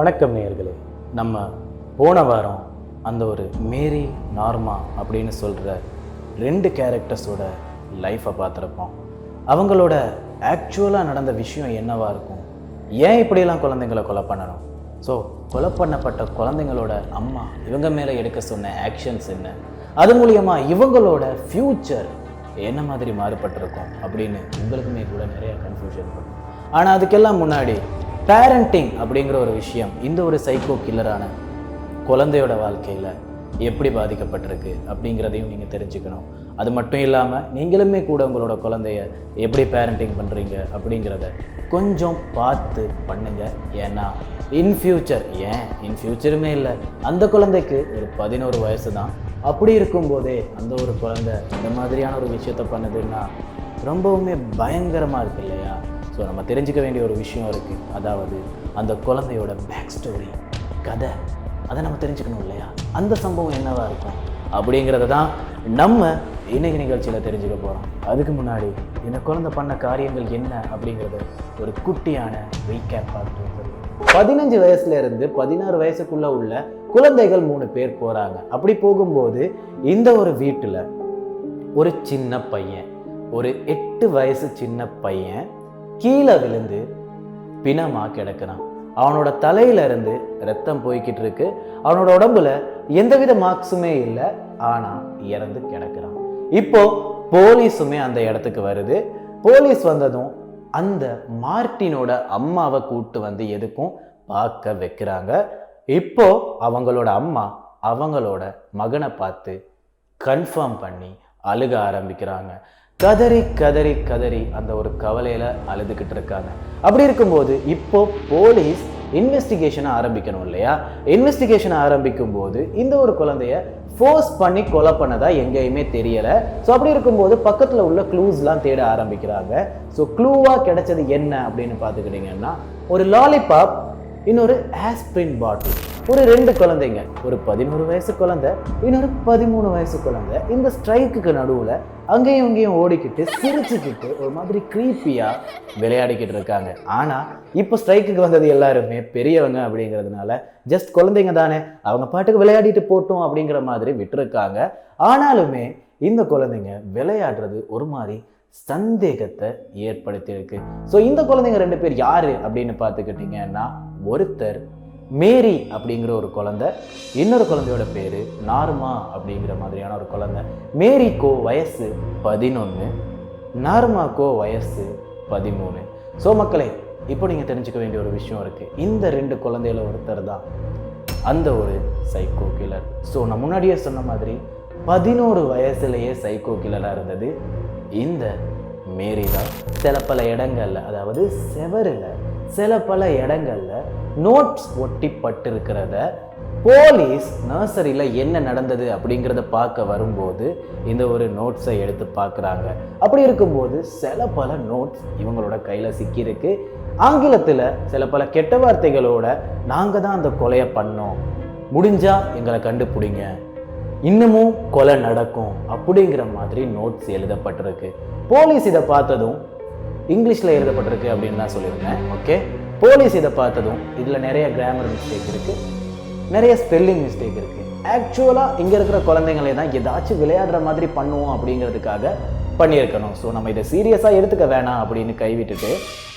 வணக்கம் நேயர்களே. நம்ம போன வாரம் அந்த ஒரு மேரி நார்மா அப்படின்னு சொல்கிற ரெண்டு கேரக்டர்ஸோட லைஃப்பை பார்த்துருப்போம். அவங்களோட ஆக்சுவலாக நடந்த விஷயம் என்னவாக இருக்கும்? ஏன் இப்படியெல்லாம் குழந்தைங்களை கொலை பண்ணணும்? ஸோ கொலை பண்ணப்பட்ட குழந்தைங்களோட அம்மா இவங்க மேலே எடுக்க சொன்ன ஆக்ஷன்ஸ் என்ன? அது மூலயமா இவங்களோட ஃப்யூச்சர் என்ன மாதிரி மாறுபட்டிருக்கும்? அப்படின்னு உங்களுக்குமே கூட நிறைய கன்ஃபியூஷன் இருக்கும் ஆனால் அதுக்கெல்லாம் முன்னாடி பேரண்டிங் அப்படிங்கிற ஒரு விஷயம் இந்த ஒரு சைக்கோ கில்லரான குழந்தையோட வாழ்க்கையில் எப்படி பாதிக்கப்பட்டிருக்கு அப்படிங்கிறதையும் நீங்கள் தெரிஞ்சுக்கணும். அது மட்டும் இல்லாமல் நீங்களுமே கூட உங்களோட குழந்தைய எப்படி பேரண்டிங் பண்ணுறீங்க அப்படிங்கிறத கொஞ்சம் பார்த்து பண்ணுங்க. ஏன்னா இன் ஃபியூச்சர் ஏன்? இன் ஃபியூச்சருமே இல்லை. அந்த குழந்தைக்கு ஒரு பதினோரு வயசு தான் அப்படி இருக்கும்போதே அந்த ஒரு குழந்தை இந்த மாதிரியான ஒரு விஷயத்த பண்ணுதுன்னா ரொம்பவுமே பயங்கரமாக இருக்கு இல்லையா? ஸோ நம்ம தெரிஞ்சுக்க வேண்டிய ஒரு விஷயம் இருக்குது அதாவது அந்த குழந்தையோட பேக் ஸ்டோரி கதை அதை நம்ம தெரிஞ்சுக்கணும் இல்லையா? அந்த சம்பவம் என்னவாக இருக்கும்? அப்படிங்கிறத தான் நம்ம இன்னைக்கு நிகழ்ச்சியில் தெரிஞ்சுக்க போகிறோம் அதுக்கு முன்னாடி இந்த குழந்தை பண்ண காரியங்கள் என்ன அப்படிங்கிறத ஒரு குட்டியான ரீகேப் பார்த்து பதினஞ்சு வயசுல இருந்து பதினாறு வயசுக்குள்ள உள்ள குழந்தைகள் மூணு பேர் போறாங்க. அப்படி போகும்போது இந்த ஒரு வீட்டில் ஒரு சின்ன பையன் ஒரு எட்டு வயசு சின்ன பையன் கீழே விழுந்து பிணமாக கிடக்குறான். அவனோட தலையில இருந்து ரத்தம் போய்கிட்டு இருக்கு. அவனோட உடம்புல எந்தவித மார்க்ஸுமே இல்லை. ஆனால் இறந்து கிடக்குறான். இப்போ போலீஸுமே அந்த இடத்துக்கு வருது. போலீஸ் வந்ததும் அந்த மார்ட்டினோட அம்மாவை கூட்டு வந்து எதுக்கும் பார்க்க வைக்கிறாங்க. இப்போ அவங்களோட அம்மா அவங்களோட மகனை பார்த்து கன்ஃபார்ம் பண்ணி அழுக ஆரம்பிக்கிறாங்க. கதறி கதறி கதறி அந்த ஒரு கவலையில் அழுதுகிட்டு இருக்காங்க. அப்படி இருக்கும்போது இப்போ போலீஸ் இன்வெஸ்டிகேஷனை ஆரம்பிக்கணும் இல்லையா? இன்வெஸ்டிகேஷனை ஆரம்பிக்கும் போது இந்த ஒரு குழந்தைய ஃபோர்ஸ் பண்ணி கொலை பண்ணதா எங்கேயுமே தெரியலை. ஸோ அப்படி இருக்கும்போது பக்கத்தில் உள்ள க்ளூஸ்லாம் தேட ஆரம்பிக்கிறாங்க. ஸோ க்ளூவாக கிடைச்சது என்ன அப்படின்னு பார்த்துக்கிட்டிங்கன்னா ஒரு லாலிபாப் இன்னொரு ஆஸ்பிரின் பாட்டில் ஒரு ரெண்டு குழந்தைங்க. ஒரு பதினோரு வயசு குழந்தை இன்னொரு பதிமூணு வயசு குழந்தை. இந்த ஸ்ட்ரைக்குக்கு நடுவில் அங்கேயும் இங்கேயும் ஓடிக்கிட்டு சிரிச்சுக்கிட்டு ஒரு மாதிரி க்ரீப்பியாக விளையாடிக்கிட்டு இருக்காங்க. ஆனால் இப்போ ஸ்ட்ரைக்குக்கு வந்தது எல்லாருமே பெரியவங்க அப்படிங்கிறதுனால ஜஸ்ட் குழந்தைங்க தானே. அவங்க பாட்டுக்கு விளையாடிட்டு போட்டோம் அப்படிங்கிற மாதிரி விட்டுருக்காங்க. ஆனாலுமே இந்த குழந்தைங்க விளையாடுறது ஒரு மாதிரி சந்தேகத்தை ஏற்படுத்தியிருக்கு. ஸோ இந்த குழந்தைங்க ரெண்டு பேர் யார் அப்படின்னு பார்த்துக்கிட்டிங்கன்னா ஒருத்தர் மேரி அப்படிங்கிற ஒரு குழந்தை. இன்னொரு குழந்தையோட பேர் நார்மா அப்படிங்கிற மாதிரியான ஒரு குழந்தை. மேரிக்கோ வயசு பதினொன்று நார்மாக்கோ வயசு பதிமூணு. ஸோ மக்களே இப்போ நீங்கள் தெரிஞ்சுக்க வேண்டிய ஒரு விஷயம் இருக்குது இந்த ரெண்டு குழந்தையில ஒருத்தர் தான் அந்த ஒரு சைக்கோ கில்லர் ஸோ நான் முன்னாடியே சொன்ன மாதிரி பதினோரு வயசுலேயே சைக்கோ கில்லராக இருந்தது. இந்த மேரி தான். சில பல இடங்களில் அதாவது செவரில் சில பல இடங்களில் நோட்ஸ் ஒட்டி பட்டிருக்கிறத போலீஸ் நர்சரியில் என்ன நடந்தது அப்படிங்கிறத பார்க்க வரும்போது இந்த ஒரு நோட்ஸை எடுத்து பார்க்குறாங்க. அப்படி இருக்கும்போது சில பல நோட்ஸ் இவங்களோட கையில் சிக்கியிருக்கு. ஆங்கிலத்தில் சில பல கெட்ட வார்த்தைகளோட நாங்கள் தான் அந்த கொலையை பண்ணோம். முடிஞ்சா எங்களை கண்டுபிடிங்க. இன்னமும் கொலை நடக்கும் அப்படிங்கிற மாதிரி நோட்ஸ் எழுதப்பட்டிருக்கு. போலீஸ் இதை பார்த்ததும் இங்கிலீஷில் எழுதப்பட்டிருக்கு அப்படின்னு தான் சொல்லியிருந்தேன். ஓகே போலீஸ் இதை பார்த்ததும் இதில் நிறைய கிராமர் மிஸ்டேக் இருக்குது நிறைய ஸ்பெல்லிங் மிஸ்டேக் இருக்குது ஆக்சுவலாக இங்கே இருக்கிற குழந்தைங்களே தான் ஏதாச்சும் விளையாடுற மாதிரி பண்ணுவோம் அப்படிங்கிறதுக்காக பண்ணியிருக்கணும். ஸோ நம்ம இதை சீரியஸாக எடுத்துக்க வேணாம் அப்படின்னு கைவிட்டுட்டு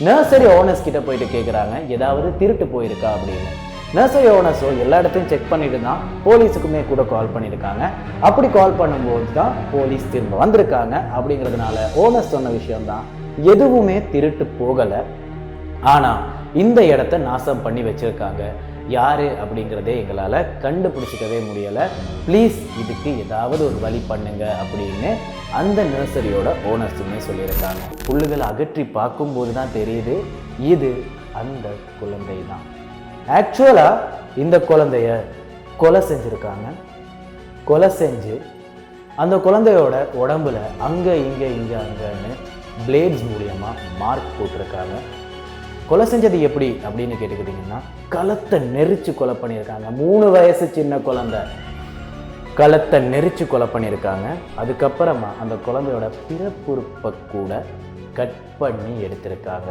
நர்சரி ஓனர்ஸ் கிட்ட போயிட்டு கேட்குறாங்க ஏதாவது திருட்டு போயிருக்கா? அப்படின்னு. நர்சரி ஓனர்ஸோ எல்லா இடத்தையும் செக் பண்ணிட்டு தான் போலீஸுக்குமே கூட கால் பண்ணியிருக்காங்க. அப்படி கால் பண்ணும்போது தான் போலீஸ் திரும்ப வந்திருக்காங்க அப்படிங்கிறதுனால ஓனர்ஸ் சொன்ன விஷயம் தான் எதுவுமே திருட்டு போகலை. ஆனால் இந்த இடத்த நாசம் பண்ணி வச்சுருக்காங்க. யார் அப்படிங்கிறதே எங்களால் கண்டுபிடிச்சிக்கவே முடியலை. ப்ளீஸ் இதுக்கு ஏதாவது ஒரு வழி பண்ணுங்க அப்படின்னு அந்த நர்சரியோட ஓனர்ஸுமே சொல்லியிருக்காங்க. புல்லுகளை அகற்றி பார்க்கும்போது தான் தெரியுது இது அந்த குழந்தை தான் ஆக்சுவலாக இந்த குழந்தைய கொலை செஞ்சுருக்காங்க. கொலை செஞ்சு அந்த குழந்தையோட உடம்புல அங்கே இங்கே இங்கே அங்கேன்னு பிளேட்ஸ் மூலியமாக மார்க் போட்டிருக்காங்க. கொலை செஞ்சது எப்படி அப்படின்னு கேட்டுக்கிட்டிங்கன்னா களத்தை நெரிச்சு கொலை பண்ணியிருக்காங்க. மூணு வயசு சின்ன குழந்தை. களத்தை நெரிச்சு கொலை பண்ணியிருக்காங்க. அதுக்கப்புறமா அந்த குழந்தையோட பிறப்புறுப்பை கூட கட் பண்ணி எடுத்திருக்காங்க.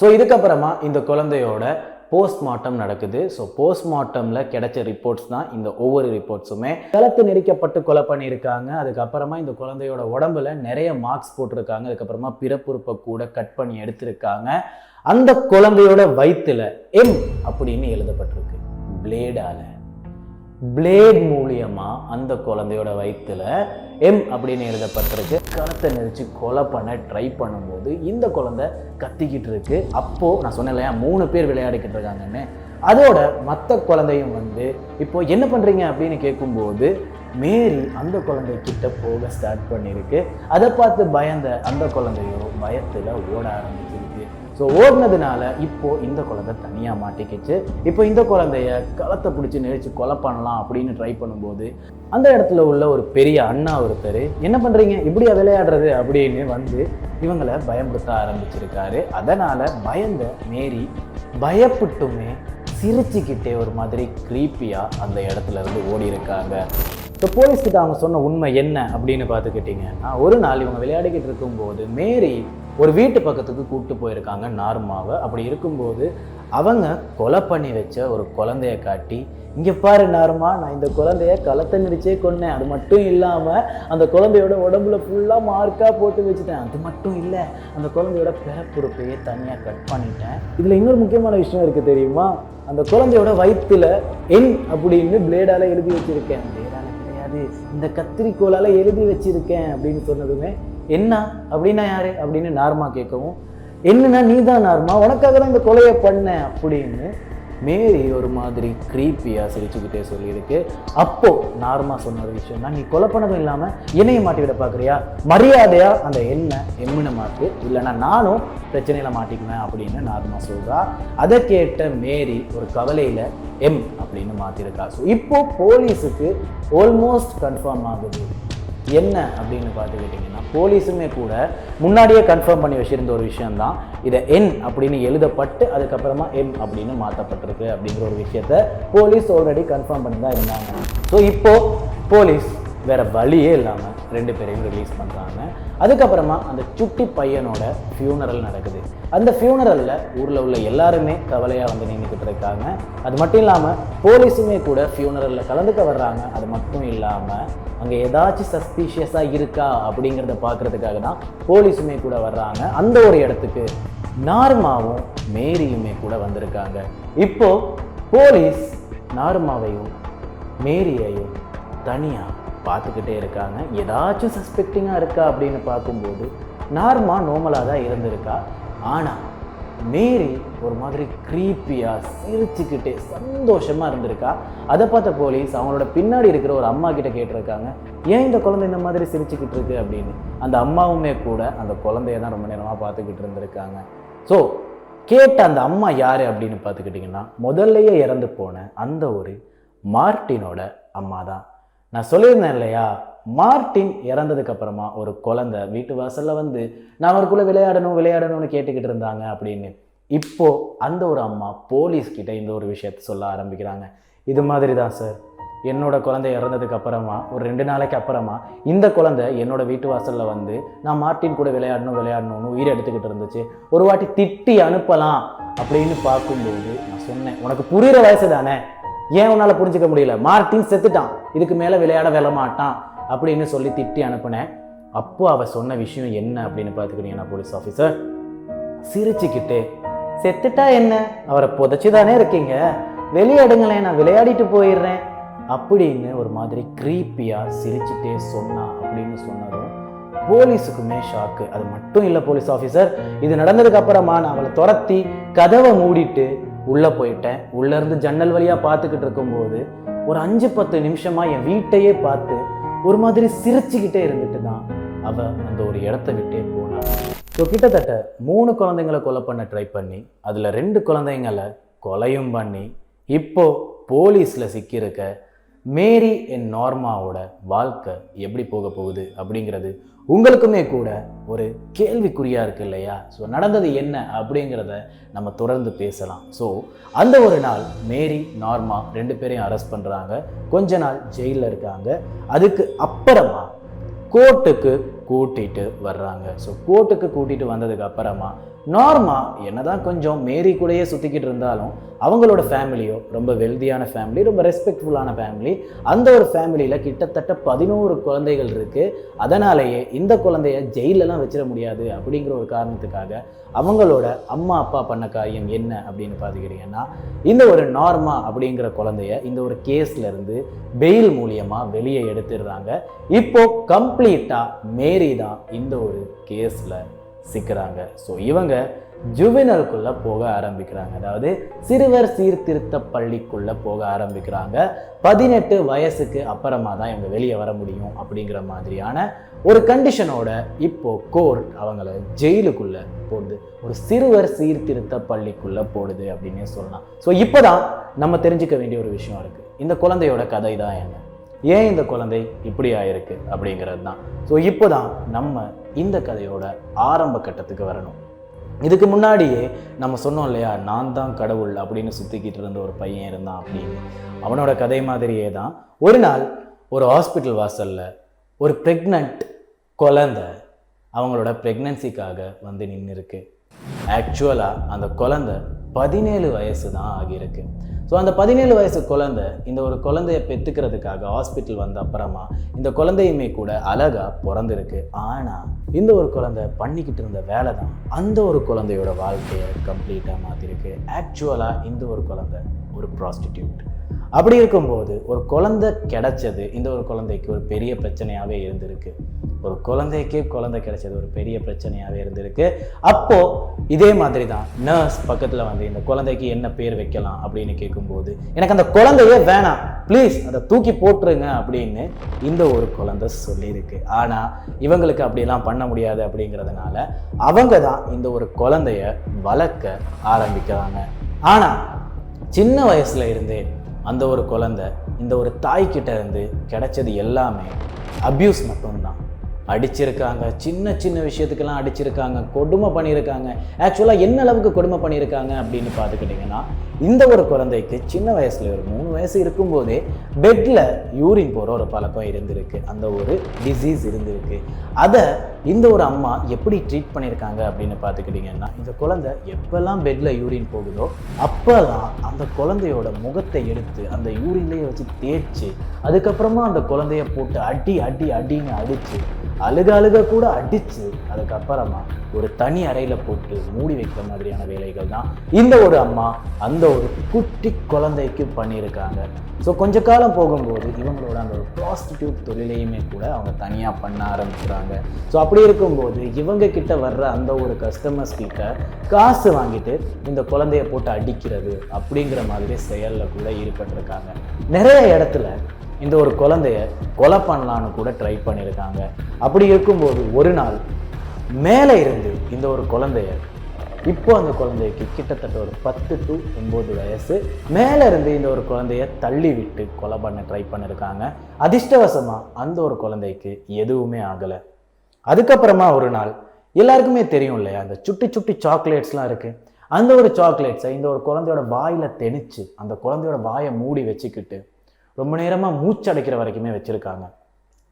ஸோ இதுக்கப்புறமா இந்த குழந்தையோட போஸ்ட்மார்ட்டம் நடக்குது. ஸோ போஸ்ட்மார்ட்டமில் கிடைச்ச ரிப்போர்ட்ஸ் தான் இந்த ஒவ்வொரு ரிப்போர்ட்ஸுமே கலத்து நெரிக்கப்பட்டு கொலை பண்ணியிருக்காங்க. அதுக்கப்புறமா இந்த குழந்தையோட உடம்புல நிறைய மார்க்ஸ் போட்டிருக்காங்க. அதுக்கப்புறமா பிறப்புறுப்பை கூட கட் பண்ணி எடுத்திருக்காங்க. அந்த குழந்தையோட வயித்துல எம் அப்படின்னு எழுதப்பட்டிருக்கு. பிளேடால பிளேட் மூலியமாக அந்த குழந்தையோட வயிற்றில் எம் அப்படின்னு எழுதப்பட்டிருக்கு. கழுத்தை நெரிச்சு கொலை பண்ண ட்ரை பண்ணும்போது இந்த குழந்தை கத்திக்கிட்டு இருக்கு. அப்போது நான் சொன்னேன் இல்லையா மூணு பேர் விளையாடிக்கிட்டு இருக்காங்கன்னு. அதோட மற்ற குழந்தையும் வந்து இப்போ என்ன பண்ணுறீங்க அப்படின்னு கேட்கும்போது மேரி அந்த குழந்தைக்கிட்ட போக ஸ்டார்ட் பண்ணியிருக்கு அதை பார்த்து பயந்த அந்த குழந்தையோ பயத்தில் ஓட ஆரம்பிச்சு ஸோ ஓடினதுனால இப்போ இந்த குழந்தை தனியாக மாட்டிக்கிச்சு. இப்போ இந்த குழந்தைய களத்தை பிடிச்சி நெரிச்சு கொலை பண்ணலாம் அப்படின்னு ட்ரை பண்ணும்போது அந்த இடத்துல உள்ள ஒரு பெரிய அண்ணா ஒருத்தர் என்ன பண்ணுறீங்க இப்படியா விளையாடுறது? அப்படின்னு வந்து இவங்களை பயமுறுத்த ஆரம்பிச்சிருக்காரு. அதனால் பயந்த மேரி பயப்பட்டுமே சிரிச்சுக்கிட்டே ஒரு மாதிரி க்ரீப்பியாக அந்த இடத்துல இருந்து ஓடி இருக்காங்க இப்போ போலீஸ்கிட்ட அவங்க சொன்ன உண்மை என்ன அப்படின்னு பார்த்துக்கிட்டிங்கன்னா ஒரு நாள் இவங்க விளையாடிக்கிட்டு இருக்கும்போது மேரி ஒரு வீட்டு பக்கத்துக்கு கூப்பிட்டு போயிருக்காங்க நார்மாவை. அப்படி இருக்கும்போது அவங்க கொலை பண்ணி வச்ச ஒரு குழந்தைய காட்டி இங்கே பாரு நார்மா நான் இந்த குழந்தைய களத்தை நடிச்சே கொன்னேன். அது மட்டும் இல்லாமல் அந்த குழந்தையோட உடம்புல ஃபுல்லாக மார்க்காக போட்டு வச்சுட்டேன். அது மட்டும் இல்லை அந்த குழந்தையோட பிறப்புறுப்பையே தனியாக கட் பண்ணிட்டேன். இதில் இன்னொரு முக்கியமான விஷயம் இருக்குது தெரியுமா? அந்த குழந்தையோட வயிற்றில் என் அப்படின்னு பிளேடால் எழுதி வச்சுருக்கேன். பிளேடால் கிடையாது. இந்த கத்திரிக்கோளால் எழுதி வச்சுருக்கேன் அப்படின்னு சொன்னதுமே என்ன? அப்படின்னா யாரு? அப்படின்னு நார்மா கேட்கவும் என்னன்னா நீ தான் நார்மா உனக்காக தான் இந்த கொலையை பண்ண அப்படின்னு மேரி ஒரு மாதிரி க்ரீப்பியாக சிரிச்சுக்கிட்டே சொல்லியிருக்கு. அப்போது நார்மா சொன்ன ஒரு விஷயம் தான் நீ கொலை பண்ணதும் இல்லாமல் என்னையை மாட்டி விட பார்க்குறியா மரியாதையாக அந்த எண்ணெய் எம்மின மாட்டு இல்லைன்னா நானும் பிரச்சனையில் மாட்டிக்குவேன் அப்படின்னு நார்மா சொல்கிறா அதை கேட்ட மேரி ஒரு கவலையில் எம் அப்படின்னு மாற்றிருக்கா ஸோ இப்போது போலீஸுக்கு ஆல்மோஸ்ட் கன்ஃபார்ம் ஆகுது. என்ன அப்படின்னு பார்த்துக்கிட்டிங்கன்னா போலீஸுமே கூட முன்னாடியே கன்ஃபார்ம் பண்ணி வச்சிருந்த ஒரு விஷயந்தான் இதை என் அப்படின்னு எழுதப்பட்டு அதுக்கப்புறமா எம் அப்படின்னு மாற்றப்பட்டிருக்கு அப்படிங்கிற ஒரு விஷயத்த போலீஸ் ஆல்ரெடி கன்ஃபார்ம் பண்ணி தான் இருந்தாங்க. ஸோ இப்போது போலீஸ் வேற வழியே இல்லாமல் ரெண்டு பேரையும் ரிலீஸ் பண்ணுறாங்க அதுக்கப்புறமா அந்த சுட்டி பையனோட ஃபியூனரல் நடக்குது. அந்த ஃபியூனரலில் ஊரில் உள்ள எல்லாருமே கவலையாக வந்து நின்றுக்கிட்டு இருக்காங்க. அது மட்டும் இல்லாமல் போலீஸுமே கூட ஃபியூனரலில் கலந்துக்க வர்றாங்க. அது மட்டும் இல்லாமல் அங்கே ஏதாச்சும் சஸ்பீஷியஸாக இருக்கா அப்படிங்கிறத பார்க்குறதுக்காக தான் போலீஸுமே கூட வர்றாங்க. அந்த ஒரு இடத்துக்கு நார்மாவும் மேரியுமே கூட வந்திருக்காங்க. இப்போ போலீஸ் நார்மாவையும் மேரியையும் தனியாக பார்த்துக்கிட்டே இருக்காங்க. ஏதாச்சும் சஸ்பெக்டிங்காக இருக்கா அப்படின்னு பார்க்கும்போது நார்மா நோமலாக தான் இருந்திருக்கா? ஆனால் மேரி ஒரு மாதிரி க்ரீப்பியாக சிரிச்சுக்கிட்டே சந்தோஷமாக இருந்திருக்கா? அதை பார்த்த போலீஸ் அவங்களோட பின்னாடி இருக்கிற ஒரு அம்மா கிட்ட கேட்டிருக்காங்க ஏன் இந்த குழந்தை இந்த மாதிரி சிரிச்சுக்கிட்டு இருக்கு? அப்படின்னு. அந்த அம்மாவுமே கூட அந்த குழந்தைய தான் ரொம்ப நேரமாக பார்த்துக்கிட்டு இருந்திருக்காங்க. ஸோ கேட்ட அந்த அம்மா யார் அப்படின்னு பார்த்துக்கிட்டிங்கன்னா முதல்லையே இறந்து போன அந்த ஒரு மார்ட்டினோட அம்மா தான் நான் சொல்லியிருந்தேன் இல்லையா? மார்ட்டின் இறந்ததுக்கு அப்புறமா ஒரு குழந்தை வீட்டு வாசலில் வந்து நான் அவருக்குள்ளே விளையாடணும் விளையாடணும்னு கேட்டுக்கிட்டு இருந்தாங்க அப்படின்னு. இப்போ அந்த ஒரு அம்மா போலீஸ் கிட்ட இந்த ஒரு விஷயத்த சொல்ல ஆரம்பிக்கிறாங்க. இது மாதிரி தான் சார். என்னோட குழந்தை இறந்ததுக்கு அப்புறமா ஒரு ரெண்டு நாளைக்கு அப்புறமா இந்த குழந்தை என்னோட வீட்டு வாசலில் வந்து நான் மார்ட்டின் கூட விளையாடணும் விளையாடணும்னு உயிர் எடுத்துக்கிட்டு இருந்துச்சு. ஒரு வாட்டி திட்டி அனுப்பலாம் அப்படின்னு பார்க்கும்போது நான் சொன்னேன் உனக்கு புரிகிற வயசு தானே? ஏன் உன்னால் புரிஞ்சுக்க முடியல? மார்ட்டின் செத்துட்டான். இதுக்கு மேலே விளையாட விளமாட்டான் அப்படின்னு சொல்லி திட்டி அனுப்பினேன். அப்போ அவள் சொன்ன விஷயம் என்ன அப்படின்னு பார்த்துக்கிட்டீங்கன்னா போலீஸ் ஆஃபீஸர்? சிரிச்சுக்கிட்டு செத்துட்டா என்ன? அவரை புதைச்சி தானே இருக்கீங்க வெளியாடுங்களேன் நான் விளையாடிட்டு போயிடுறேன். அப்படின்னு ஒரு மாதிரி க்ரீப்பியாக சிரிச்சுட்டே சொன்னா அப்படின்னு சொன்னதும் போலீஸுக்குமே ஷாக்கு அது மட்டும் இல்லை போலீஸ் ஆஃபீஸர். இது நடந்ததுக்கு அப்புறமா நான் அவளை துரத்தி கதவை மூடிட்டு உள்ளே போயிட்டேன். உள்ளேருந்து ஜன்னல் வழியாக பார்த்துக்கிட்டு இருக்கும்போது ஒரு அஞ்சு பத்து நிமிஷமாக என் வீட்டையே பார்த்து ஒரு மாதிரி சிரிச்சுக்கிட்டே இருந்துட்டு தான் அவ அந்த ஒரு இடத்த விட்டே போனா. ஸோ கிட்டத்தட்ட மூணு குழந்தைங்களை கொலை பண்ண ட்ரை பண்ணி அதில் ரெண்டு குழந்தைங்களை கொலையும் பண்ணி இப்போது போலீஸில் சிக்கியிருக்க மேரி என் நார்மாவோட வாழ்க்கை எப்படி போக போகுது அப்படிங்கிறது உங்களுக்குமே கூட ஒரு கேள்விக்குறியாக இருக்கு இல்லையா? ஸோ நடந்தது என்ன அப்படிங்கிறத நம்ம தொடர்ந்து பேசலாம். ஸோ அந்த ஒரு நாள் மேரி நார்மா ரெண்டு பேரையும் அரெஸ்ட் பண்ணுறாங்க கொஞ்ச நாள் ஜெயிலில் இருக்காங்க. அதுக்கு அப்புறமா கோர்ட்டுக்கு கூட்டிகிட்டு வர்றாங்க. ஸோ கோர்ட்டுக்கு கூட்டிகிட்டு வந்ததுக்கு அப்புறமா நார்மா என்னதான் கொஞ்சம் மேரி கூடயே சுற்றிக்கிட்டு இருந்தாலும் அவங்களோட ஃபேமிலியோ ரொம்ப வெல்தியான ஃபேமிலி ரொம்ப ரெஸ்பெக்ட்ஃபுல்லான ஃபேமிலி அந்த ஒரு ஃபேமிலியில் கிட்டத்தட்ட பதினோரு குழந்தைகள் இருக்குது அதனாலேயே இந்த குழந்தைய ஜெயிலெலாம் வச்சிட முடியாது அப்படிங்கிற ஒரு காரணத்துக்காக அவங்களோட அம்மா அப்பா பண்ண காரியம் என்ன அப்படின்னு பார்த்துக்கிட்டிங்கன்னா இந்த ஒரு நார்மா அப்படிங்கிற குழந்தைய இந்த ஒரு கேஸ்லேருந்து பெயில் மூலியமாக வெளியே எடுத்துடுறாங்க. இப்போ கம்ப்ளீட்டாக மேரி தான் இந்த ஒரு கேஸில் சிக்கிறாங்க. ஸோ இவங்க ஜுவினருக்குள்ளே போக ஆரம்பிக்கிறாங்க. அதாவது சிறுவர் சீர்திருத்த பள்ளிக்குள்ள போக ஆரம்பிக்கிறாங்க. பதினெட்டு வயசுக்கு அப்புறமா தான் இவங்க வெளியே வர முடியும் அப்படிங்கிற மாதிரியான ஒரு கண்டிஷனோட இப்போ கோர்ட் அவங்கள ஜெயிலுக்குள்ள போடுது. ஒரு சிறுவர் சீர்திருத்த பள்ளிக்குள்ள போடுது அப்படின்னே சொல்லலாம். ஸோ இப்போதான் நம்ம தெரிஞ்சுக்க வேண்டிய ஒரு விஷயம் இருக்கு. இந்த குழந்தையோட கதை தான் என்ன? ஏன் இந்த குழந்தை இப்படி ஆயிருக்கு அப்படிங்கிறது தான். ஸோ இப்போ தான் நம்ம இந்த கதையோட ஆரம்ப கட்டத்துக்கு வரணும். இதுக்கு முன்னாடியே நம்ம சொன்னோம் இல்லையா நான் தான் கடவுள் அப்படின்னு சுற்றிக்கிட்டு இருந்த ஒரு பையன் இருந்தான் அப்படின்னு. அவனோட கதை மாதிரியே தான். ஒரு நாள் ஒரு ஹாஸ்பிட்டல் வாசலில் ஒரு ப்ரெக்னென்ட் குழந்தை அவங்களோட ப்ரெக்னன்சிக்காக வந்து நின்று இருக்கு ஆக்சுவலாக அந்த குழந்தை பதினேழு வயசு தான் ஆகியிருக்கு. ஸோ அந்த பதினேழு வயசு குழந்தை இந்த ஒரு குழந்தைய பெற்றுக்கிறதுக்காக ஹாஸ்பிட்டல் வந்த அப்புறமா இந்த குழந்தையுமே கூட அழகாக பிறந்திருக்கு. ஆனால் இந்த ஒரு குழந்தை பண்ணிக்கிட்டு இருந்த வேலை தான் அந்த ஒரு குழந்தையோட வாழ்க்கையை கம்ப்ளீட்டாக மாற்றிருக்கு ஆக்சுவலாக இந்த ஒரு குழந்தை ஒரு ப்ராஸ்டிடியூட் அப்படி இருக்கும்போது ஒரு குழந்தை கிடைச்சது இந்த ஒரு குழந்தைக்கு ஒரு பெரிய பிரச்சனையாகவே இருந்திருக்கு. ஒரு குழந்தைக்கே குழந்தை கிடைச்சது ஒரு பெரிய பிரச்சனையாகவே இருந்திருக்கு. அப்போ இதே மாதிரி தான் நர்ஸ் பக்கத்தில் வந்து இந்த குழந்தைக்கு என்ன பேர் வைக்கலாம் அப்படின்னு கேட்கும்போது எனக்கு அந்த குழந்தையே வேணாம் ப்ளீஸ் அதை தூக்கி போட்டுருங்க அப்படின்னு இந்த ஒரு குழந்தை சொல்லியிருக்கு. ஆனால் இவங்களுக்கு அப்படிலாம் பண்ண முடியாது அப்படிங்கிறதுனால அவங்க தான் இந்த ஒரு குழந்தைய வளர்க்க ஆரம்பிக்கிறாங்க. ஆனால் சின்ன வயசுல இருந்தே அந்த ஒரு குழந்தை இந்த ஒரு தாய்கிட்ட இருந்து கிடைச்சது எல்லாமே அப்யூஸ் மட்டும்தான். அடிச்சிருக்காங்க சின்ன சின்ன விஷயத்துக்கெல்லாம் அடிச்சிருக்காங்க கொடுமை பண்ணியிருக்காங்க. ஆக்சுவலாக என்ன அளவுக்கு கொடுமை பண்ணியிருக்காங்க அப்படின்னு பார்த்துக்கிட்டிங்கன்னா இந்த ஒரு குழந்தைக்கு சின்ன வயசில் ஒரு மூணு வயசு இருக்கும்போதே பெட்டில் யூரின் போகிற ஒரு பழக்கம் இருந்திருக்கு. அந்த ஒரு டிசீஸ் இருந்திருக்கு. அதை இந்த ஒரு அம்மா எப்படி ட்ரீட் பண்ணியிருக்காங்க அப்படின்னு பார்த்துக்கிட்டிங்கன்னா இந்த குழந்தை எப்போல்லாம் பெட்டில் யூரின் போகுதோ அப்போல்லாம் அந்த குழந்தையோட முகத்தை எடுத்து அந்த யூரின்லேயே வச்சு தேய்ச்சி அதுக்கப்புறமா அந்த குழந்தைய போட்டு அடி அடி அடின்னு அடித்து அழுக அழுக கூட அடித்து அதுக்கப்புறமா ஒரு தனி அறையில் போட்டு மூடி வைக்கிற மாதிரியான வேலைகள் தான் இந்த ஒரு அம்மா அந்த ஒரு குட்டி குழந்தைக்கு பண்ணியிருக்காங்க. ஸோ கொஞ்ச காலம் போகும்போது இவங்களோட அந்த ஒரு ப்ராஸ்டியூட் தொழிலையுமே கூட அவங்க தனியாக பண்ண ஆரம்பிக்கிறாங்க ஸோ அப்படி இருக்கும்போது இவங்க கிட்ட வர்ற அந்த ஒரு கஸ்டமர்ஸ் கிட்ட காசு வாங்கிட்டு இந்த குழந்தைய போட்டு அடிக்கிறது அப்படிங்கிற மாதிரி செயலில் கூட ஈடுபட்டிருக்காங்க. நிறைய இடத்துல இந்த ஒரு குழந்தைய கொலை பண்ணலான்னு கூட ட்ரை பண்ணியிருக்காங்க. அப்படி இருக்கும்போது ஒரு நாள் மேலே இருந்து இந்த ஒரு குழந்தைய இப்போ அந்த குழந்தைக்கு கிட்டத்தட்ட ஒரு பத்து டு ஒம்பது வயசு. மேலே இருந்து இந்த ஒரு குழந்தைய தள்ளி விட்டு கொலை பண்ண ட்ரை பண்ணியிருக்காங்க அதிர்ஷ்டவசமாக அந்த ஒரு குழந்தைக்கு எதுவுமே ஆகலை. அதுக்கப்புறமா ஒரு நாள் எல்லாருக்குமே தெரியும் இல்லையா அந்த சுட்டி சுட்டி சாக்லேட்ஸ்லாம் இருக்குது அந்த ஒரு சாக்லேட்ஸை இந்த ஒரு குழந்தையோட வாயில் தெளிச்சு அந்த குழந்தையோட வாயை மூடி வச்சுக்கிட்டு ரொம்ப நேரமாக மூச்சடைக்கிற வரைக்குமே வச்சுருக்காங்க.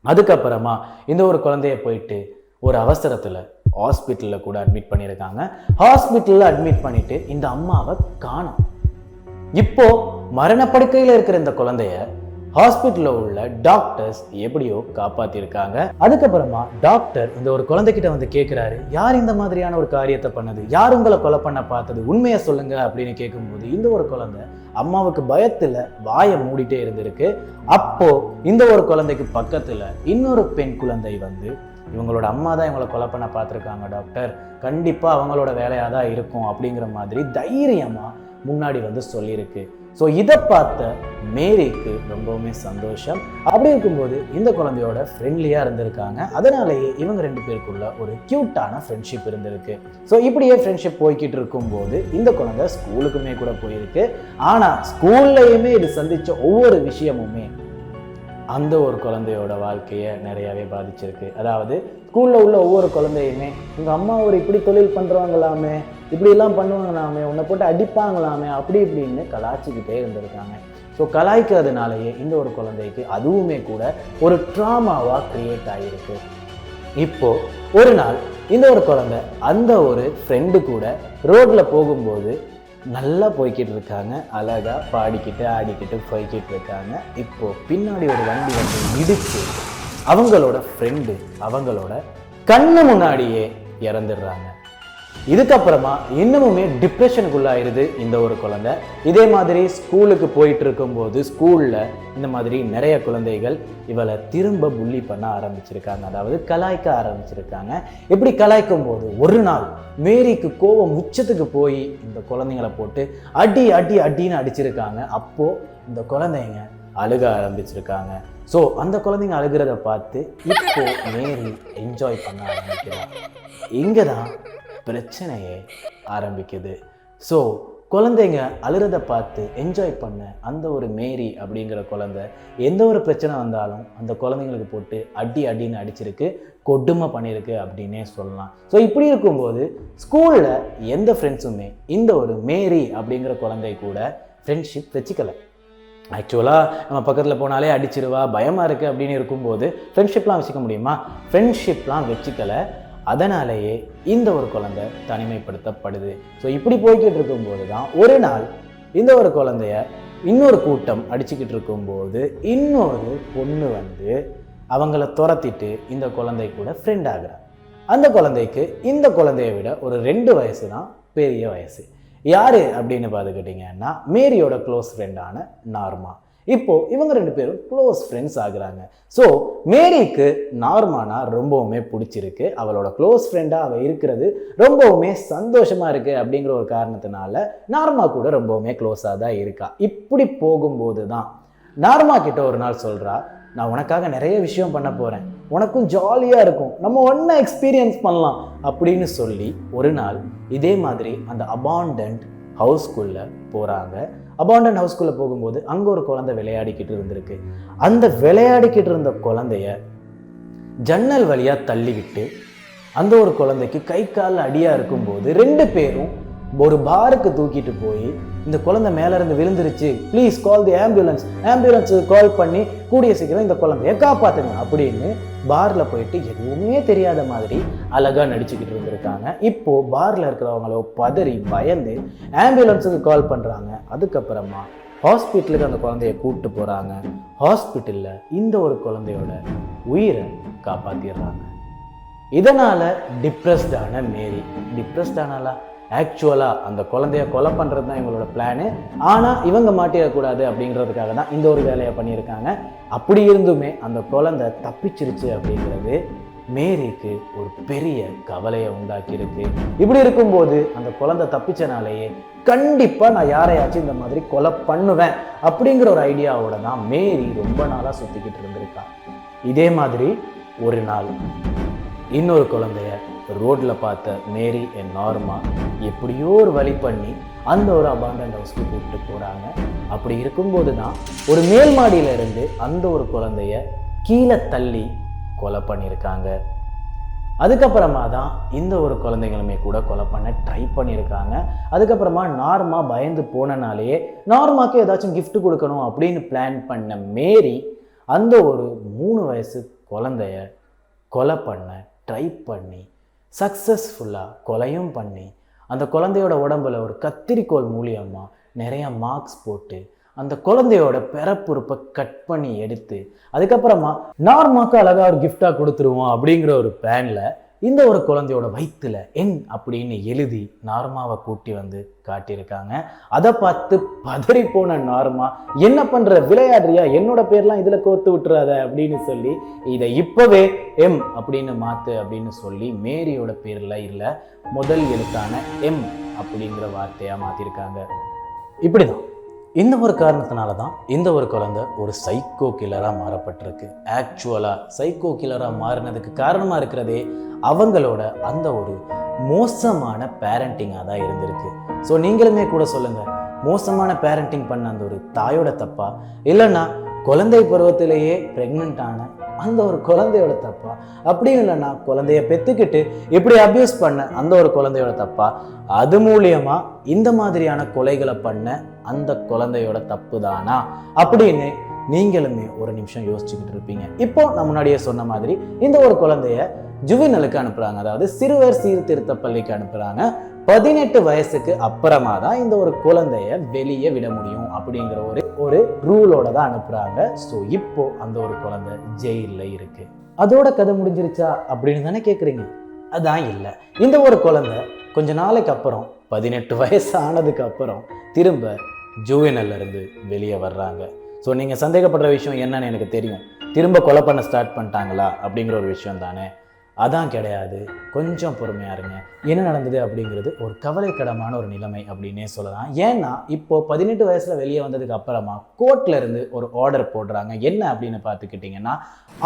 அதுக்கப்புறமா இந்த ஒரு குழந்தைய போயிட்டு ஒரு அவசரத்தில் ஹாஸ்பிட்டலில் கூட அட்மிட் பண்ணியிருக்காங்க ஹாஸ்பிட்டலில் அட்மிட் பண்ணிட்டு இந்த அம்மாவை காணும். இப்போ மரணப்படுக்கையில் இருக்கிற இந்த குழந்தைய ஹாஸ்பிட்டலில் உள்ள டாக்டர்ஸ் எப்படியோ காப்பாத்திருக்காங்க. அதுக்கப்புறமா டாக்டர் இந்த ஒரு குழந்தைகிட்ட வந்து கேட்குறாரு யார் இந்த மாதிரியான ஒரு காரியத்தை பண்ணது? யார் உங்களை கொலை பண்ண பார்த்தது? உண்மையை சொல்லுங்க அப்படின்னு கேட்கும்போது இந்த ஒரு குழந்தை அம்மாவுக்கு பயத்துல வாயை மூடிட்டே இருந்திருக்கு. அப்போ இந்த ஒரு குழந்தைக்கு பக்கத்துல இன்னொரு பெண் குழந்தை வந்து இவங்களோட அம்மா தான் இவங்களை கொலை பண்ண பார்த்துருக்காங்க டாக்டர் கண்டிப்பாக அவங்களோட வேலையாக தான் இருக்கும் அப்படிங்கிற மாதிரி தைரியமாக முன்னாடி வந்து சொல்லியிருக்கு. ஸோ இதை பார்த்த மேரிக்கு ரொம்பவுமே சந்தோஷம். அப்படி இருக்கும்போது இந்த குழந்தையோட ஃப்ரெண்ட்லியாக இருந்திருக்காங்க. அதனாலேயே இவங்க ரெண்டு பேருக்குள்ள ஒரு க்யூட்டான ஃப்ரெண்ட்ஷிப் இருந்திருக்கு. ஸோ இப்படியே ஃப்ரெண்ட்ஷிப் போய்கிட்டு இருக்கும்போது இந்த குழந்தை ஸ்கூலுக்குமே கூட போயிருக்கு. ஆனால் ஸ்கூல்லையுமே இது சந்தித்த ஒவ்வொரு விஷயமுமே அந்த ஒரு குழந்தையோட வாழ்க்கையை நிறையாவே பாதிச்சிருக்கு. அதாவது ஸ்கூலில் உள்ள ஒவ்வொரு குழந்தையுமே உங்கள் அம்மா ஒரு இப்படி தொழில் பண்ணுறவங்களாமே இப்படிலாம் பண்ணுவாங்களாமே உன்னை போட்டு அடிப்பாங்களாமே அப்படி இப்படின்னு கலாய்ச்சிக்கிட்டே இருந்திருக்காங்க. ஸோ கலாய்க்கிறதுனாலேயே இந்த ஒரு குழந்தைக்கு அதுவுமே கூட ஒரு ட்ராமாவாக க்ரியேட் ஆகிருக்கு இப்போது ஒரு நாள் இந்த ஒரு குழந்தை அந்த ஒரு ஃப்ரெண்டு கூட ரோட்டில் போகும்போது நல்லா போய்கிட்டு இருக்காங்க அழகாக பாடிக்கிட்டு ஆடிக்கிட்டு போய்கிட்டு இருக்காங்க இப்போது பின்னாடி ஒரு வண்டி வந்து இடிச்சு அவங்களோட ஃப்ரெண்டு அவங்களோட கண்ணு முன்னாடியே இறந்துடுறாங்க. இதுக்கப்புறமா இன்னமுமே டிப்ரெஷனுக்குள்ளாயிருது இந்த ஒரு குழந்தை. இதே மாதிரி ஸ்கூலுக்கு போயிட்டு இருக்கும்போது ஸ்கூலில் இந்த மாதிரி நிறைய குழந்தைகள் இவளை திரும்ப புள்ளி பண்ண ஆரம்பிச்சிருக்காங்க. அதாவது கலாய்க்க ஆரம்பிச்சிருக்காங்க. இப்படி கலாய்க்கும் போது ஒரு நாள் மேரிக்கு கோபம் உச்சத்துக்கு போய் இந்த குழந்தைங்களை போட்டு அடி அடி அடின்னு அடிச்சிருக்காங்க. அப்போ இந்த குழந்தைங்க அழுக ஆரம்பிச்சிருக்காங்க. ஸோ அந்த குழந்தைங்க அழுகிறத பார்த்து இப்போ மேரி என்ஜாய் பண்ண ஆரம்பிக்கிறாங்க இங்கே தான் பிரச்சனையே ஆரம்பிக்குது. ஸோ குழந்தைங்க அழுறத பார்த்து என்ஜாய் பண்ண அந்த ஒரு மேரி அப்படிங்கிற குழந்தை எந்த ஒரு பிரச்சனை வந்தாலும் அந்த குழந்தைங்களுக்கு போட்டு அடி அடின்னு அடிச்சிருக்கு கொடுமை பண்ணியிருக்கு அப்படின்னே சொல்லலாம். ஸோ இப்படி இருக்கும்போது ஸ்கூலில் எந்த ஃப்ரெண்ட்ஸுமே இந்த ஒரு மேரி அப்படிங்கிற குழந்தை கூட ஃப்ரெண்ட்ஷிப் வச்சுக்கலை. ஆக்சுவலாக நம்ம பக்கத்தில் போனாலே அடிச்சிருவா பயமாக இருக்குது அப்படின்னு இருக்கும்போது ஃப்ரெண்ட்ஷிப்லாம் வச்சுக்க முடியுமா? ஃப்ரெண்ட்ஷிப்லாம் வச்சுக்கலை. அதனாலேயே இந்த ஒரு குழந்தை தனிமைப்படுத்தப்படுது. ஸோ இப்படி போய்கிட்டு இருக்கும்போது தான் ஒரு நாள் இந்த ஒரு குழந்தைய இன்னொரு கூட்டம் அடிச்சுக்கிட்டு இருக்கும்போது இன்னொரு பொண்ணு வந்து அவங்கள துரத்திட்டு இந்த குழந்தை கூட ஃப்ரெண்ட் ஆகிறார் அந்த குழந்தைக்கு இந்த குழந்தைய விட ஒரு ரெண்டு வயசு தான் பெரிய வயசு. யார் அப்படின்னு பார்த்துக்கிட்டிங்கன்னா மேரியோட க்ளோஸ் ஃப்ரெண்டான நார்மா. இப்போது இவங்க ரெண்டு பேரும் க்ளோஸ் ஃப்ரெண்ட்ஸ் ஆகுறாங்க. ஸோ மேரிக்கு நார்மானா ரொம்பவுமே பிடிச்சிருக்கு. அவளோட க்ளோஸ் ஃப்ரெண்டாக அவள் இருக்கிறது ரொம்பவுமே சந்தோஷமாக இருக்குது அப்படிங்கிற ஒரு காரணத்தினால நார்மா கூட ரொம்பவுமே க்ளோஸாக தான் இருக்கா. இப்படி போகும்போது தான் நார்மா கிட்ட ஒரு நாள் சொல்கிறா நான் உனக்காக நிறைய விஷயம் பண்ண போகிறேன் உனக்கும் ஜாலியாக இருக்கும். நம்ம ஒன்றா எக்ஸ்பீரியன்ஸ் பண்ணலாம். அப்படின்னு சொல்லி ஒரு நாள் இதே மாதிரி அந்த அபாண்டன்ட் ஹவுஸ்குள்ளே போகிறாங்க அபாண்டன் ஹவுஸ்குள்ளே போகும்போது அங்கே ஒரு குழந்தை விளையாடிக்கிட்டு இருந்திருக்கு. அந்த விளையாடிக்கிட்டு இருந்த குழந்தைய ஜன்னல் வழியாக தள்ளிவிட்டு அந்த ஒரு குழந்தைக்கு கை கால் அடியாக இருக்கும்போது ரெண்டு பேரும் ஒரு பாருக்கு தூக்கிட்டு போய் இந்த குழந்தை மேலேருந்து விழுந்துருச்சு. ப்ளீஸ் கால் தி ஆம்புலன்ஸ் ஆம்புலன்ஸுக்கு கால் பண்ணி கூடிய சீக்கிரம் இந்த குழந்தைய காப்பாற்றுங்க அப்படின்னு பாரில் போயிட்டு எதுவுமே தெரியாத மாதிரி அழகாக நடிச்சுக்கிட்டு இருந்திருக்காங்க. இப்போது பாரில் இருக்கிறவங்களோ பதறி பயந்து ஆம்புலன்ஸுக்கு கால் பண்ணுறாங்க அதுக்கப்புறமா ஹாஸ்பிட்டலுக்கு அந்த குழந்தைய கூப்பிட்டு போகிறாங்க ஹாஸ்பிட்டலில் இந்த ஒரு குழந்தையோட உயிரை காப்பாற்றிடுறாங்க இதனால் டிப்ரெஸ்டான மேரி. டிப்ரெஸ்டானாலா ஆக்சுவலாக அந்த குழந்தைய கொலை பண்ணுறது தான் இவங்களோட பிளானு ஆனால் இவங்க மாட்டிடக்கூடாது அப்படிங்கிறதுக்காக தான் இந்த ஒரு வேலையை பண்ணியிருக்காங்க. அப்படி இருந்துமே அந்த குழந்தை தப்பிச்சிருச்சு அப்படிங்கிறது மேரிக்கு ஒரு பெரிய கவலையை உண்டாக்கியிருக்கு. இப்படி இருக்கும்போது அந்த குழந்தை தப்பிச்சனாலேயே கண்டிப்பாக நான் யாரையாச்சும் இந்த மாதிரி கொலை பண்ணுவேன் அப்படிங்கிற ஒரு ஐடியாவோட தான் மேரி ரொம்ப நாளாக சுற்றிக்கிட்டு இருந்திருக்கா. இதே மாதிரி ஒரு நாள் இன்னொரு குழந்தைய ரோட்டில் பார்த்த மேரி என் நார்மா எப்படியோ ஒரு வழி பண்ணி அந்த ஒரு அபாண்டன்ட் ஹவுஸ்க்கு கூப்பிட்டு போகிறாங்க அப்படி இருக்கும்போது தான் ஒரு மேல் மாடியில இருந்து அந்த ஒரு குழந்தைய கீழே தள்ளி கொலை பண்ணியிருக்காங்க. அதுக்கப்புறமா தான் இந்த ஒரு குழந்தைங்களுமே கூட கொலை பண்ண ட்ரை பண்ணியிருக்காங்க. அதுக்கப்புறமா நார்மா பயந்து போனனாலேயே நார்மாக்கு ஏதாச்சும் கிஃப்ட் கொடுக்கணும் அப்படின்னு பிளான் பண்ண மேரி அந்த ஒரு மூணு வயசு குழந்தைய கொலை பண்ண ட்ரை பண்ணி சக்ஸஸ்ஃபுல்லாக கொலையும் பண்ணி அந்த குழந்தையோட உடம்புல ஒரு கத்திரிக்கோல் மூலியமாக நிறைய மார்க்ஸ் போட்டு அந்த குழந்தையோட பிறப்புறுப்பை கட் பண்ணி எடுத்து அதுக்கப்புறமா நார்மாக்கு அழகா ஒரு கிஃப்டாக கொடுத்துருவோம் அப்படிங்கிற ஒரு பேனில் இந்த ஒரு குழந்தையோட வயித்துல என் அப்படின்னு எழுதி நார்மாவை கூட்டி வந்து காட்டியிருக்காங்க. அதை பார்த்து பதறி போன நார்மா என்ன பண்ணுற விளையாடுறியா? என்னோட பேர்லாம் இதில் கோத்து விட்டுறாத அப்படின்னு சொல்லி இதை இப்போவே எம் அப்படின்னு மாத்து அப்படின்னு சொல்லி மேரியோட பேரில் இல்லை முதல் எழுத்தான எம் அப்படிங்கிற வார்த்தையாக மாற்றிருக்காங்க இப்படி இப்படிதான். இந்த ஒரு காரணத்தினால தான் இந்த ஒரு குழந்தை ஒரு சைக்கோ கில்லராக மாறப்பட்டிருக்கு. ஆக்சுவலாக சைக்கோ கில்லராக மாறினதுக்கு காரணமாக இருக்கிறதே அவங்களோட அந்த ஒரு மோசமான பேரண்டிங்காக தான் இருந்திருக்கு. ஸோ நீங்களுமே கூட சொல்லுங்கள் மோசமான பேரண்டிங் பண்ண அந்த ஒரு தாயோட தப்பா? இல்லைன்னா குழந்தை பருவத்திலேயே ப்ரெக்னென்ட் ஆன அந்த ஒரு குழந்தையோட தப்பா அப்படியும் இல்லைன்னா குழந்தைய பெற்றுக்கிட்டு இப்படி அபியூஸ் பண்ண அந்த ஒரு குழந்தையோட தப்பா அது மூலியமா இந்த மாதிரியான கொலைகளை பண்ண அந்த குழந்தையோட தப்பு தானா அப்படின்னு நீங்களுமே ஒரு நிமிஷம் யோசிச்சுக்கிட்டு இருப்பீங்க. இப்போ நான் முன்னாடியே சொன்ன மாதிரி இந்த ஒரு குழந்தைய ஜுவினலுக்கு அனுப்புறாங்க. அதாவது சிறுவர் சீர்திருத்த பள்ளிக்கு அனுப்புகிறாங்க பதினெட்டு வயசுக்கு அப்புறமா தான் இந்த ஒரு குழந்தைய வெளியே விட முடியும் அப்படிங்கிற ஒரு ஒரு ரூலோட தான் அனுப்புறாங்க. ஸோ இப்போ அந்த ஒரு குழந்தை ஜெயிலில் இருக்கு. அதோட கதை முடிஞ்சிருச்சா அப்படின்னு தானே கேட்குறீங்க அதான் இல்லை. இந்த ஒரு குழந்தை கொஞ்ச நாளைக்கு அப்புறம் பதினெட்டு வயசு ஆனதுக்கு அப்புறம் திரும்ப ஜூவினல்ல இருந்து வெளியே வர்றாங்க. ஸோ நீங்கள் சந்தேகப்படுற விஷயம் என்னன்னு எனக்கு தெரியும். திரும்ப கொலை பண்ண ஸ்டார்ட் பண்ணிட்டாங்களா அப்படிங்கிற ஒரு விஷயம் தானே. அதான் கிடையாது. கொஞ்சம் பொறுமையா இருங்க. என்ன நடந்தது அப்படிங்கிறது ஒரு கவலைக்கிடமான ஒரு நிலைமை அப்படின்னே சொல்லலாம். ஏன்னா இப்போ பதினெட்டு வயசில் வெளியே வந்ததுக்கு அப்புறமா இருந்து ஒரு ஆர்டர் போடுறாங்க. என்ன அப்படின்னு பார்த்துக்கிட்டிங்கன்னா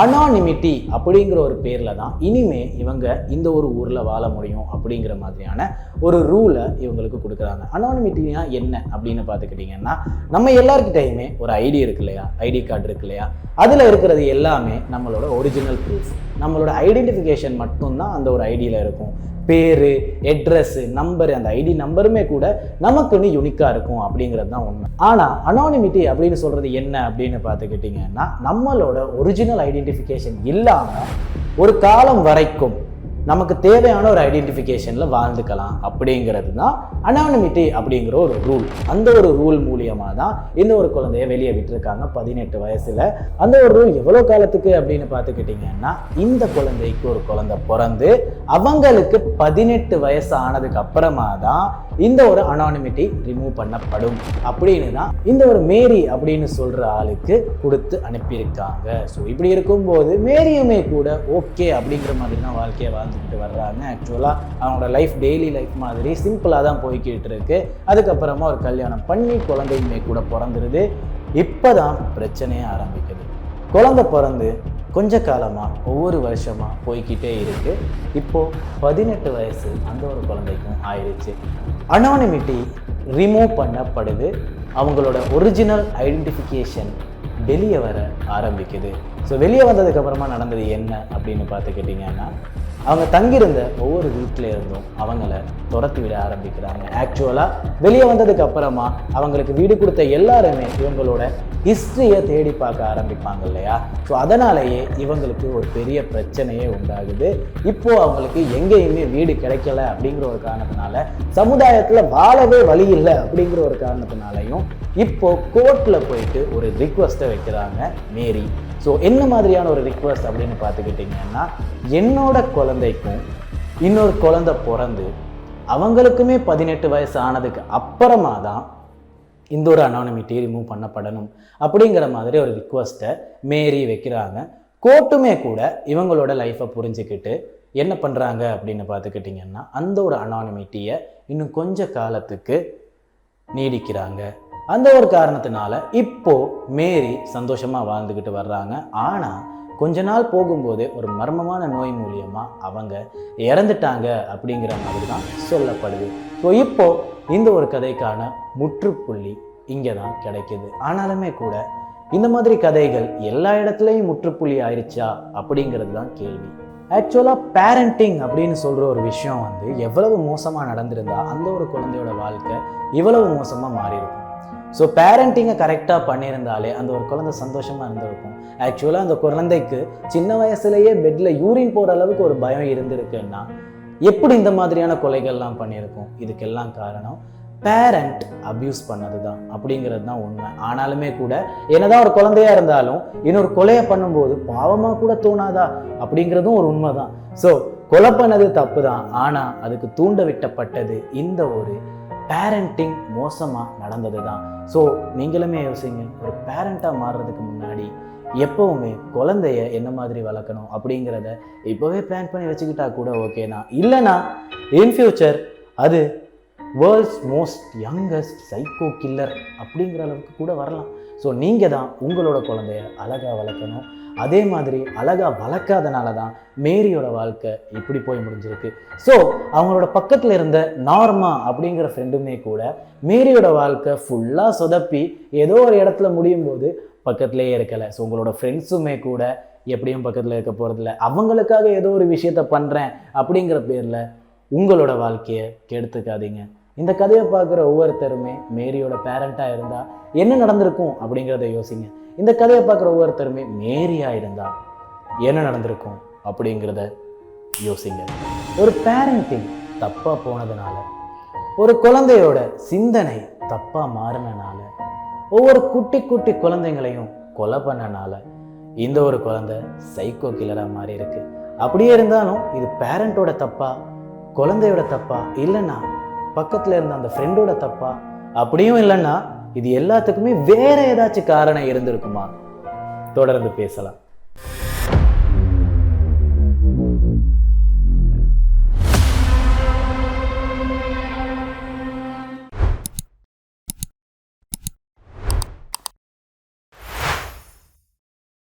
அனானிமிட்டி அப்படிங்கிற ஒரு பேரில் தான் இனிமே இவங்க இந்த ஒரு ஊரில் வாழ முடியும் அப்படிங்கிற மாதிரியான ஒரு ரூலை இவங்களுக்கு கொடுக்குறாங்க. அனானிமிட்டினா என்ன அப்படின்னு பார்த்துக்கிட்டிங்கன்னா நம்ம எல்லாருக்கிட்டையுமே ஒரு ஐடி இருக்கு இல்லையா? ஐடி கார்டு இருக்கு இல்லையா? அதில் இருக்கிறது எல்லாமே நம்மளோட ஒரிஜினல் ப்ரூஃப் நம்மளோட ஐடென்டிஃபிகேஷன் மட்டும்தான் அந்த ஒரு ஐடியில் இருக்கும். பேர் அட்ரஸ்ஸு நம்பர் அந்த ஐடி நம்பருமே கூட நமக்குன்னு யூனிக்காக இருக்கும் அப்படிங்கிறது தான் உண்மை. ஆனால் அனானிமிட்டி அப்படின்னு சொல்கிறது என்ன அப்படின்னு பார்த்துக்கிட்டிங்கன்னா நம்மளோட ஒரிஜினல் ஐடென்டிஃபிகேஷன் இல்லாமல் ஒரு காலம் வரைக்கும் நமக்கு தேவையான ஒரு ஐடென்டிஃபிகேஷனில் வாழ்ந்துக்கலாம் அப்படிங்கிறது தான் அனானமிட்டி அப்படிங்கிற ஒரு ரூல் அந்த ஒரு ரூல் மூலியமாக தான் இந்த ஒரு குழந்தைய வெளியே விட்டுருக்காங்க பதினெட்டு வயசில். அந்த ஒரு ரூல் எவ்வளோ காலத்துக்கு அப்படின்னு பார்த்துக்கிட்டிங்கன்னா இந்த குழந்தைக்கு ஒரு குழந்தை பிறந்து அவங்களுக்கு பதினெட்டு வயசு ஆனதுக்கு அப்புறமா தான் இந்த ஒரு அனானிமிட்டி ரிமூவ் பண்ணப்படும். அப்படின்னு தான் இந்த ஒரு மேரி அப்படின்னு சொல்கிற ஆளுக்கு கொடுத்து அனுப்பியிருக்காங்க. ஸோ இப்படி இருக்கும்போது மேரியுமே கூட ஓகே அப்படிங்கிற மாதிரி தான் வாழ்க்கையை வாழ்ந்துக்கிட்டு வர்றாங்க. ஆக்சுவலாக அவங்களோட லைஃப் டெய்லி லைஃப் மாதிரி சிம்பிளாக தான் போய்கிட்டு இருக்கு. அதுக்கப்புறமா ஒரு கல்யாணம் பண்ணி குழந்தையுமே கூட பிறந்துருது. இப்போ தான் பிரச்சனையே ஆரம்பிக்குது. குழந்தை பிறந்து கொஞ்ச காலமாக ஒவ்வொரு வருஷமாக போய்க்கிட்டே இருக்கு. இப்போ பதினெட்டு வயசு அந்த ஒரு குழந்தைக்கும் ஆயிடுச்சு அனானிமிட்டி ரிமூவ் பண்ணப்படுது. அவங்களோட ஒரிஜினல் ஐடென்டிஃபிகேஷன் வெளியே வர ஆரம்பிக்குது. ஸோ வெளியே வந்ததுக்கப்புறமா நடந்தது என்ன அப்படின்னு பார்த்துக்கிட்டிங்கன்னா அவங்க தங்கியிருந்த ஒவ்வொரு வீட்டில இருந்தும் அவங்கள துரத்தி விட ஆரம்பிக்கிறாங்க. ஆக்சுவலாக வெளியே வந்ததுக்கு அப்புறமா அவங்களுக்கு வீடு கொடுத்த எல்லாருமே இவங்களோட ஹிஸ்ட்ரியை தேடி பார்க்க ஆரம்பிப்பாங்க இல்லையா? ஸோ அதனாலேயே இவங்களுக்கு ஒரு பெரிய பிரச்சனையே உண்டாகுது. இப்போது அவங்களுக்கு எங்கேயுமே வீடு கிடைக்கல அப்படிங்கிற ஒரு காரணத்தினால சமுதாயத்தில் வாழவே வழி இல்லை அப்படிங்கிற ஒரு காரணத்தினாலையும் இப்போ கோர்ட்டில் போயிட்டு ஒரு ரிக்வஸ்ட்டை வைக்கிறாங்க. மேரி ஸோ என்ன மாதிரியான ஒரு ரிக்வஸ்ட் அப்படின்னு பார்த்துக்கிட்டிங்கன்னா என்னோட குழந்தைக்கும் இன்னொரு குழந்தை பிறந்து அவங்களுக்குமே பதினெட்டு வயசு ஆனதுக்கு அப்புறமா தான் இந்த ஒரு அனானிமிட்டி ரிமூவ் பண்ணப்படணும் அப்படிங்கிற மாதிரி ஒரு ரிக்வஸ்ட்டை மேரி வைக்கிறாங்க. கோர்ட்டுமே கூட இவங்களோட லைஃப்பை புரிஞ்சுக்கிட்டு என்ன பண்ணுறாங்க அப்படின்னு பார்த்துக்கிட்டிங்கன்னா அந்த ஒரு அனானிமிட்டியை இன்னும் கொஞ்ச காலத்துக்கு நீடிக்கிறாங்க. அந்த ஒரு காரணத்தினால இப்போ மேரி சந்தோஷமாக வாழ்ந்துக்கிட்டு வர்றாங்க. ஆனால் கொஞ்ச நாள் போகும்போது ஒரு மர்மமான நோய் மூலியமா அவங்க இறந்துட்டாங்க அப்படிங்கிற மாதிரி தான் சொல்லப்படுது. ஸோ இப்போ இந்த ஒரு கதைக்கான முற்றுப்புள்ளி இங்கே தான் கிடைக்குது. ஆனாலுமே கூட இந்த மாதிரி கதைகள் எல்லா இடத்துலையும் முற்றுப்புள்ளி ஆயிடுச்சா அப்படிங்கிறது தான் கேள்வி. ஆக்சுவலாக பேரண்டிங் அப்படின்னு சொல்கிற ஒரு விஷயம் வந்து எவ்வளவு மோசமாக நடந்திருந்தா அந்த ஒரு குழந்தையோட வாழ்க்கை இவ்வளவு மோசமாக மாறியிருக்கும். ஸோ பேரண்டிங்கை கரெக்டாக பண்ணியிருந்தாலே அந்த ஒரு குழந்தை சந்தோஷமாக இருந்திருக்கும். ஆக்சுவலாக அந்த குழந்தைக்கு சின்ன வயசுலேயே பெட்டில் யூரின் போகிற அளவுக்கு ஒரு பயம் இருந்திருக்குன்னா எப்படி இந்த மாதிரியான கொலைகள்லாம் பண்ணியிருக்கோம்? இதுக்கெல்லாம் காரணம் பேரண்ட் அப்யூஸ் பண்ணது தான் அப்படிங்கிறது தான் உண்மை. ஆனாலுமே கூட என்னதான் ஒரு குழந்தையா இருந்தாலும் இன்னொரு கொலையை பண்ணும்போது பாவமாக கூட தோணாதா அப்படிங்கிறதும் ஒரு உண்மை தான் ஸோ கொலை பண்ணது தப்பு தான் ஆனால் அதுக்கு தூண்ட விட்டப்பட்டது இந்த ஒரு பேரண்டிங் மோசமாக நடந்தது தான் ஸோ நீங்களுமே யோசிங்க ஒரு பேரண்ட்டாக மாறுறதுக்கு முன்னாடி எப்போவுமே குழந்தைய என்ன மாதிரி வளர்க்கணும் அப்படிங்கிறத இப்போவே பிளான் பண்ணி வச்சுக்கிட்டா கூட ஓகே தான். இல்லைனா இன் ஃபியூச்சர் அது world's most youngest psycho killer அப்படிங்கிற அளவுக்கு கூட வரலாம். ஸோ நீங்கள் தான் உங்களோட குழந்தைய அழகாக வளர்க்கணும். அதே மாதிரி அழகாக வளர்க்காதனால தான் மேரியோட வாழ்க்கை இப்படி போய் முடிஞ்சிருக்கு. ஸோ அவங்களோட பக்கத்தில் இருந்த நார்மா அப்படிங்கிற ஃப்ரெண்டுமே கூட மேரியோட வாழ்க்கை ஃபுல்லாக சொதப்பி ஏதோ ஒரு இடத்துல முடியும் போது பக்கத்துலேயே இருக்கலை. ஸோ உங்களோட ஃப்ரெண்ட்ஸுமே கூட எப்படியும் பக்கத்தில் இருக்க போகிறதில்ல அவங்களுக்காக ஏதோ ஒரு விஷயத்த பண்ணுறேன் அப்படிங்கிற பேரில் உங்களோட வாழ்க்கையை கெடுத்துக்காதீங்க. இந்த கதையை பார்க்குற ஒவ்வொருத்தருமே மேரியோட பேரண்ட்டாக இருந்தால் என்ன நடந்திருக்கும் அப்படிங்கிறத யோசிங்க. இந்த கதையை பார்க்குற ஒவ்வொருத்தருமே மேரியாக இருந்தால் என்ன நடந்திருக்கும் அப்படிங்கிறத யோசிங்க. ஒரு பேரண்டிங் தப்பாக போனதுனால ஒரு குழந்தையோட சிந்தனை தப்பாக மாறினனால ஒவ்வொரு குட்டி குட்டி குழந்தைங்களையும் கொலை பண்ணனால இந்த ஒரு குழந்தை சைக்கோ கில்லராக மாறி இருக்கு. அப்படியே இருந்தாலும் இது பேரண்ட்டோட தப்பா குழந்தையோட தப்பா இல்லைன்னா பக்கத்தில் இருந்த அந்த ஃப்ரெண்டோட தப்பா அப்படியும் இல்லைன்னா இது எல்லாத்துக்குமே வேற ஏதாச்சும் காரணம் இருந்திருக்குமா? தொடர்ந்து பேசலாம்.